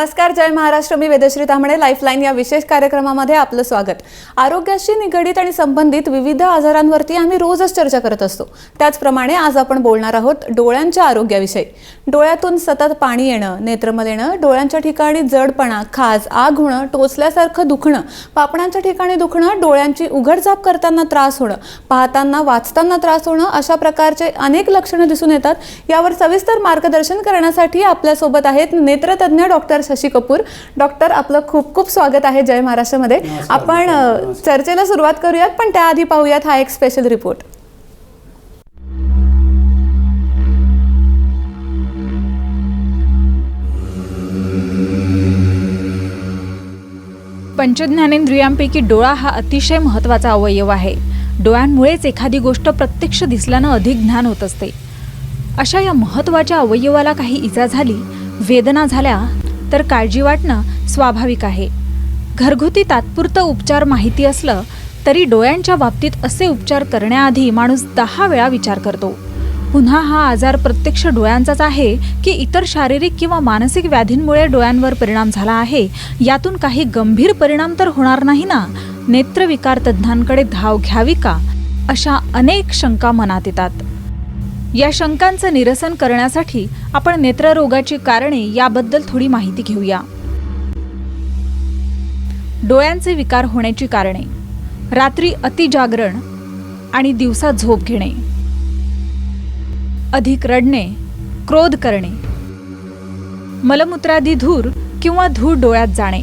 नमस्कार जय महाराष्ट्र. मी वेदश्री तांबडे. लाईफलाईन या विशेष कार्यक्रमामध्ये आपलं स्वागत. आरोग्याशी निगडीत आणि संबंधित विविध आजारांवरती आम्ही रोजच चर्चा करत असतो. त्याचप्रमाणे आज आपण बोलणार आहोत डोळ्यांच्या आरोग्याविषयी. डोळ्यातून सतत पाणी येणं नेत्रमल येणं डोळ्यांच्या ठिकाणी जडपणा खाज आग होणं टोचल्यासारखं दुखणं पापणांच्या ठिकाणी दुखणं डोळ्यांची उघडझाप करताना त्रास होणं पाहताना वाचताना त्रास होणं अशा प्रकारचे अनेक लक्षणं दिसून येतात. यावर सविस्तर मार्गदर्शन करण्यासाठी आपल्यासोबत आहेत नेत्रतज्ञ डॉक्टर शशी कपूर. डॉक्टर आपलं खूप खूप स्वागत आहे जय महाराष्ट्रामध्ये. आपण चर्चेला सुरुवात करूयात पण त्याआधी पाहूयात हा एक स्पेशल रिपोर्ट पंचज्ञानेंद्रियांपैकी डोळा हा अतिशय महत्त्वाचा अवयव आहे. डोळ्यांमुळेच एखादी गोष्ट प्रत्यक्ष दिसल्यानं अधिक ज्ञान होत असते. अशा या महत्त्वाच्या अवयवाला काही इजा झाली वेदना झाल्या तर काळजी वाटणं स्वाभाविक आहे. घरगुती तात्पुरतं उपचार माहिती असलं तरी डोळ्यांच्या बाबतीत असे उपचार करण्याआधी माणूस दहा वेळा विचार करतो. पुन्हा हा आजार प्रत्यक्ष डोळ्यांचाच आहे की इतर शारीरिक किंवा मानसिक व्याधींमुळे डोळ्यांवर परिणाम झाला आहे? यातून काही गंभीर परिणाम तर होणार नाही ना? नेत्रविकार तज्ज्ञांकडे धाव घ्यावी का? अशा अनेक शंका मनात येतात. या शंकांचं निरसन करण्यासाठी आपण नेत्ररोगाची कारणे याबद्दल थोडी माहिती घेऊया. डोळ्यांचे विकार होण्याची कारणे रात्री अतिजागरण आणि दिवसा झोप घेणे. अधिक रडणे क्रोध करणे. मलमूत्रादी धूर किंवा धूर डोळ्यात जाणे.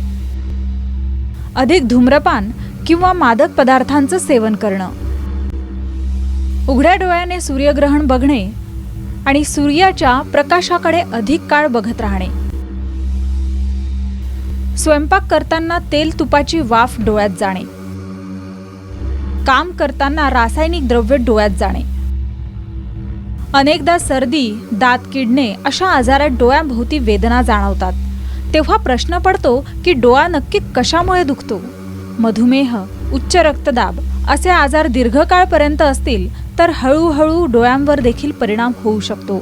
अधिक धूम्रपान किंवा मादक पदार्थांचं सेवन करणं. उघड्या डोळ्याने सूर्यग्रहण बघणे आणि सूर्याच्या प्रकाशाकडे अधिक काळ बघत राहणे. स्वयंपाक करताना तेल तुपाची वाफ डोळ्यात जाणे. काम करताना रासायनिक द्रव्य डोळ्यात जाणे. अनेकदा सर्दी दात किडणे अशा आजारात डोळ्यांभोवती वेदना जाणवतात. तेव्हा प्रश्न पडतो की डोळा नक्की कशामुळे दुखतो? मधुमेह उच्च रक्तदाब असे आजार दीर्घकाळपर्यंत असतील तर हळूहळू डोळ्यांवर देखील परिणाम होऊ शकतो.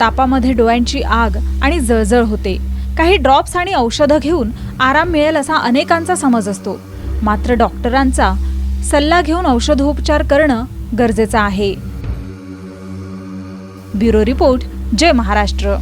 तापामध्ये डोळ्यांची आग आणि जळजळ होते. काही ड्रॉप्स आणि औषधं घेऊन आराम मिळेल असा अनेकांचा समज असतो. मात्र डॉक्टरांचा सल्ला घेऊन औषधोपचार करणं गरजेचं आहे. ब्युरो रिपोर्ट जय महाराष्ट्र.